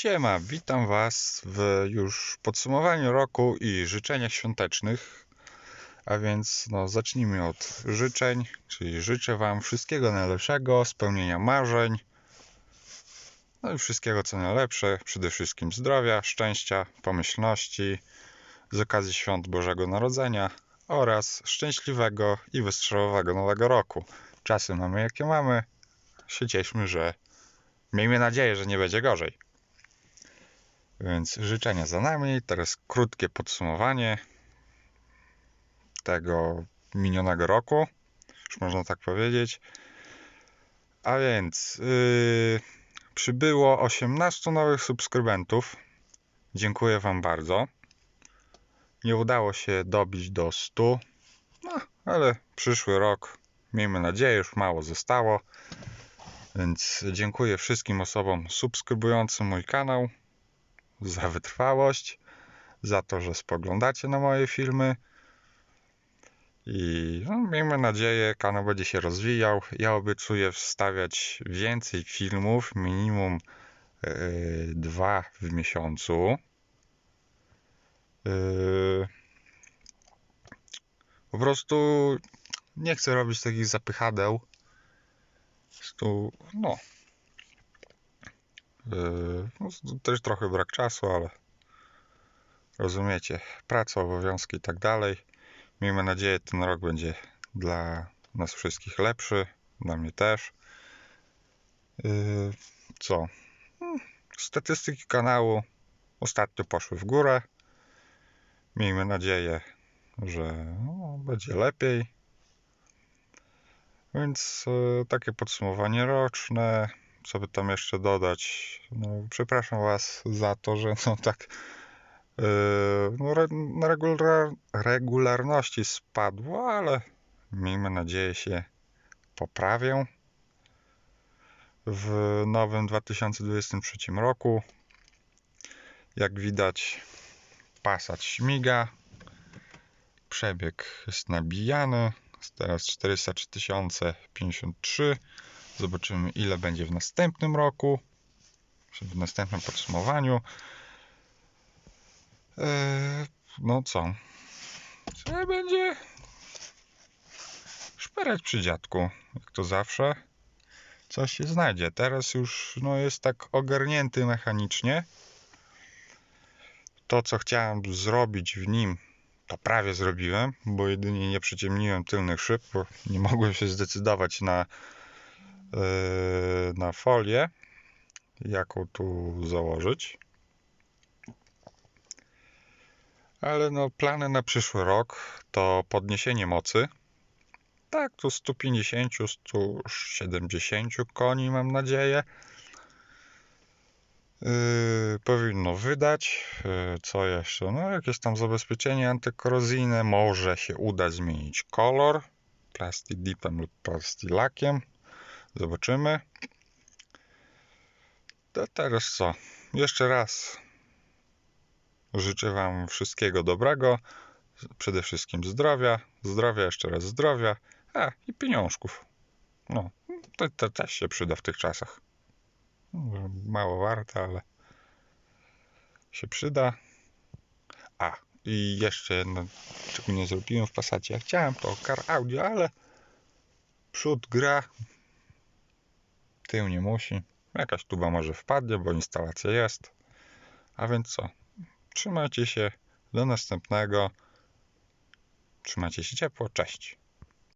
Siema, witam Was w już podsumowaniu roku i życzeniach świątecznych. A więc no, zacznijmy od życzeń, czyli życzę Wam wszystkiego najlepszego, spełnienia marzeń, no i wszystkiego co najlepsze, przede wszystkim zdrowia, szczęścia, pomyślności z okazji świąt Bożego Narodzenia oraz szczęśliwego i wystrzałowego nowego roku. Czasy mamy jakie mamy, się cieszmy, że miejmy nadzieję, że nie będzie gorzej. Więc życzenia za nami. Teraz krótkie podsumowanie tego minionego roku, już można tak powiedzieć. A więc yy, przybyło 18 nowych subskrybentów. Dziękuję Wam bardzo. Nie udało się dobić do 100, no, ale przyszły rok, miejmy nadzieję, już mało zostało. Więc dziękuję wszystkim osobom subskrybującym mój kanał za wytrwałość, za to, że spoglądacie na moje filmy. I no, miejmy nadzieję, kanał będzie się rozwijał. Ja obiecuję wstawiać więcej filmów, minimum yy, dwa w miesiącu. Yy, po prostu nie chcę robić takich zapychadeł. Tu, no, Yy, no, też trochę brak czasu, ale rozumiecie, praca, obowiązki i tak dalej. Miejmy nadzieję, ten rok będzie dla nas wszystkich lepszy, dla mnie też. Yy, co? Hmm, statystyki kanału ostatnio poszły w górę. Miejmy nadzieję, że no, będzie lepiej. Więc yy, takie podsumowanie roczne co by tam jeszcze dodać? No, przepraszam Was za to, że no tak yy, no, re, na regular, regularności spadło, ale miejmy nadzieję się poprawię w nowym 2023 roku. Jak widać, Passat śmiga. Przebieg jest nabijany. Jest teraz 403 053. Zobaczymy, ile będzie w następnym roku, w następnym podsumowaniu. Eee, no co? Trzeba będzie szperać przy dziadku, jak to zawsze. Coś się znajdzie. Teraz już no, jest tak ogarnięty mechanicznie. To, co chciałem zrobić w nim, to prawie zrobiłem, bo jedynie nie przyciemniłem tylnych szyb, bo nie mogłem się zdecydować na na folię, jaką tu założyć. Ale no, plany na przyszły rok to podniesienie mocy. Tak, tu 150, 170 koni mam nadzieję. Yy, powinno wydać. Yy, co jeszcze? No, jakieś tam zabezpieczenie antykorozyjne. Może się uda zmienić kolor plastidipem lub plastilakiem. Zobaczymy. To teraz co? Jeszcze raz życzę Wam wszystkiego dobrego. Przede wszystkim zdrowia. Zdrowia, jeszcze raz zdrowia. A, i pieniążków. No, to, to też się przyda w tych czasach. Mało warte, ale się przyda. A, i jeszcze jedno, czego nie zrobiłem w Passacie. Ja chciałem to car audio, ale przód gra, tył nie musi. Jakaś tuba może wpadnie, bo instalacja jest. A więc co? Trzymajcie się. Do następnego. Trzymajcie się ciepło. Cześć.